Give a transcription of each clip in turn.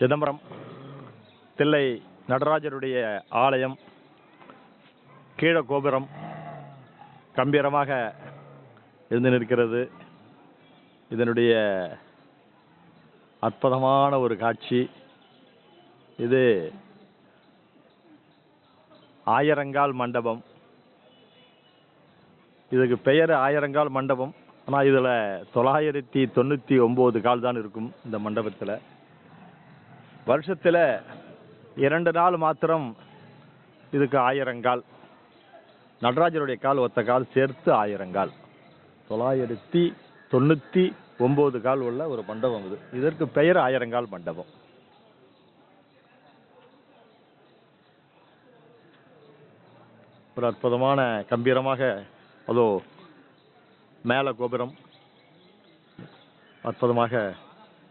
சிதம்பரம் தில்லை நடராஜருடைய ஆலயம் கீழ கோபுரம் கம்பீரமாக இருந்து நிற்கிறது. இதனுடைய அற்புதமான ஒரு காட்சி. இது ஆயிரங்கால் மண்டபம். இதுக்கு பெயர் ஆயிரங்கால் மண்டபம். ஆனால் இதில் தொள்ளாயிரத்தி தொண்ணூற்றி ஒம்பது கால் தான் இருக்கும் இந்த மண்டபத்தில். வருஷத்தில் இரண்டு நாள் மாத்திரம் இதுக்கு ஆயிரங்கால். நடராஜருடைய கால் ஒத்த கால் சேர்த்து ஆயிரங்கால். தொள்ளாயிரத்தி தொண்ணூற்றி ஒம்பது கால் உள்ள ஒரு மண்டபம் இது. இதற்கு பெயர் ஆயிரங்கால் மண்டபம். ஒரு அற்புதமான கம்பீரமாக அதோ மேல கோபுரம் அற்புதமாக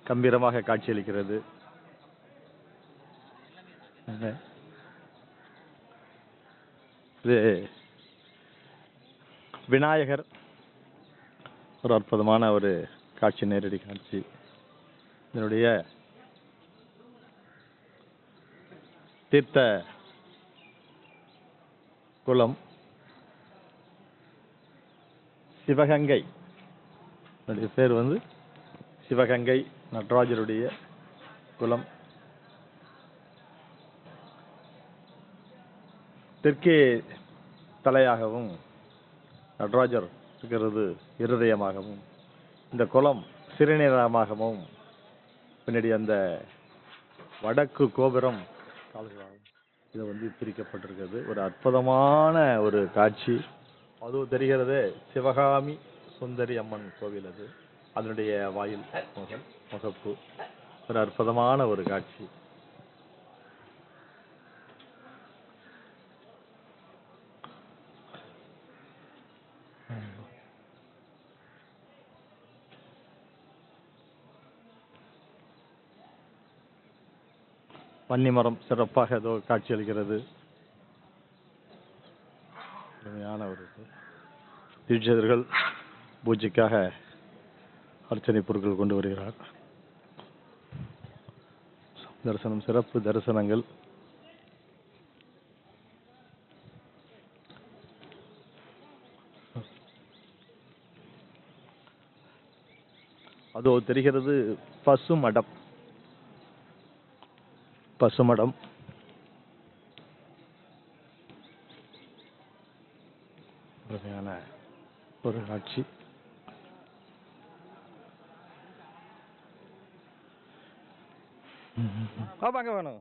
கம்பீரமாக காட்சியளிக்கிறது. இது விநாயகர் ஒரு அற்புதமான ஒரு காட்சி நேரடி காட்சி. இதனுடைய தீர்த்த குளம் சிவகங்கை. என்னுடைய பேர் வந்து சிவகங்கை நடராஜருடைய குளம். தெற்கே தலையாகவும் நடராஜர் இருக்கிறது இருதயமாகவும் இந்த குளம் சிறுநீரகமாகவும் பின்னாடி அந்த வடக்கு கோபுரம் கால்களாகவும் இது வந்து பிரிக்கப்பட்டிருக்கிறது. ஒரு அற்புதமான ஒரு காட்சி. அதுவும் தெரிகிறது சிவகாமி சுந்தரி அம்மன் கோவில் அது. அதனுடைய வாயில் முகம் முகப்பு. ஒரு அற்புதமான ஒரு காட்சி. வன்னிமரம் சிறப்பாக ஏதோ காட்சியளிக்கிறது. அருமையான ஒரு தீட்சிதர்கள் பூஜைக்காக அர்ச்சனை பொருட்கள் கொண்டு வருகிறார். தரிசனம் சிறப்பு தரிசனங்கள். அதோ தெரிகிறது பசுமடம். பசுமடம். அருமையான ஒரு காட்சி. ஆமாங்க வேணும்.